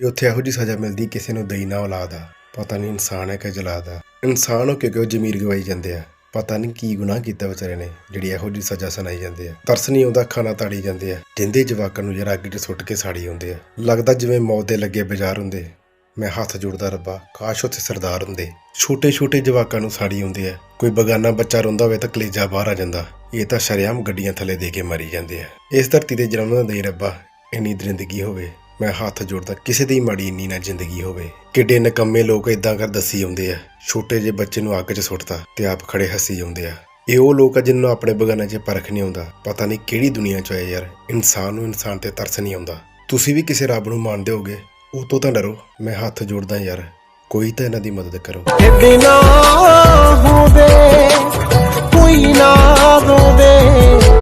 ਜੇ ਉੱਥੇ ਇਹੋ ਜੀ ਸਜ਼ਾ ਮਿਲਦੀ ਕਿਸੇ ਨੂੰ ਦਈ ਨਾ ਔਲਾਦ ਆ, ਪਤਾ ਨਹੀਂ ਇਨਸਾਨ ਹੈ ਕਿ ਜਲਾਦ ਆ। ਇਨਸਾਨ ਹੋ ਕੇ ਕਿਉਂ ਜ਼ਮੀਰ ਗਵਾਈ ਜਾਂਦੇ ਆ? ਪਤਾ ਨਹੀਂ ਕੀ ਗੁਨਾਹ ਕੀਤਾ ਵਿਚਾਰੇ ਨੇ, ਜਿਹੜੀ ਇਹੋ ਜੀ ਸਜ਼ਾ ਸੁਣਾਈ ਜਾਂਦੇ ਆ। ਤਰਸ ਨਹੀਂ ਆਉਂਦਾ ਖਾਣਾ ਤਾੜੀ ਜਾਂਦੇ ਆ। ਜਿੰਦੇ ਜਵਾਕਾਂ ਨੂੰ ਯਾਰ ਅੱਗ 'ਚ ਸੁੱਟ ਕੇ ਸਾੜੀ ਆਉਂਦੇ ਆ। ਲੱਗਦਾ ਜਿਵੇਂ ਮੌਤ ਦੇ ਲੱਗੇ ਬਾਜ਼ਾਰ ਹੁੰਦੇ। ਮੈਂ ਹੱਥ ਜੋੜਦਾ, ਰੱਬਾ, ਕਾਸ਼ ਉੱਥੇ ਸਰਦਾਰ ਹੁੰਦੇ। ਛੋਟੇ ਛੋਟੇ ਜਵਾਕਾਂ ਨੂੰ ਸਾੜੀ ਆਉਂਦੇ ਆ। ਕੋਈ ਬਗਾਨਾ ਬੱਚਾ ਰੋਂਦਾ ਹੋਵੇ ਤਾਂ ਕਲੇਜਾ ਬਾਹਰ ਆ ਜਾਂਦਾ। ਇਹ ਤਾਂ ਸ਼ਰੇਆਮ ਗੱਡੀਆਂ ਥੱਲੇ ਦੇ ਕੇ ਮਰੀ ਜਾਂਦੇ ਆ। ਇਸ ਧਰਤੀ ਦੇ ਜਨਮ ਨਾ ਦੇ ਰੱਬਾ, ਇੰਨੀ ਦਰਿੰਦਗੀ ਹੋਵੇ। ਮੈਂ ਹੱਥ ਜੋੜਦਾ, ਕਿਸੇ ਦੀ ਮਾੜੀ ਇੰਨੀ ਨਾ ਜ਼ਿੰਦਗੀ ਹੋਵੇ। ਕਿੱਡੇ ਨਕੰਮੇ ਲੋਕ ਇਦਾਂ ਕਰ ਦੱਸੀ ਆਉਂਦੇ ਆ। ਛੋਟੇ ਜਿਹੇ ਬੱਚੇ ਨੂੰ ਅੱਗ 'ਚ ਸੁੱਟਦਾ ਤੇ ਆਪ ਖੜੇ ਹੱਸੀ ਆਉਂਦੇ ਆ। ਇਹ ਉਹ ਲੋਕ ਆ ਜਿਨ੍ਹਾਂ ਨੂੰ ਆਪਣੇ ਬਗਾਨੇ 'ਚ ਪਰਖ ਨਹੀਂ ਆਉਂਦਾ। ਪਤਾ ਨਹੀਂ ਕਿਹੜੀ ਦੁਨੀਆ 'ਚ ਆਏ ਯਾਰ। ਇਨਸਾਨ ਨੂੰ ਇਨਸਾਨ ਤੇ ਤਰਸ ਨਹੀਂ ਆਉਂਦਾ। ਤੁਸੀਂ ਵੀ ਕਿਸੇ ਰੱਬ ਨੂੰ ਮੰਨਦੇ ਹੋਗੇ, ਉਹ ਤੋਂ ਤਾਂ ਡਰੋ। ਮੈਂ ਹੱਥ ਜੋੜਦਾ ਯਾਰ, ਕੋਈ ਤਾਂ ਇਹਨਾਂ ਦੀ ਮਦਦ ਕਰੋ। ਢਿੱਡ ਹੋਵੇ।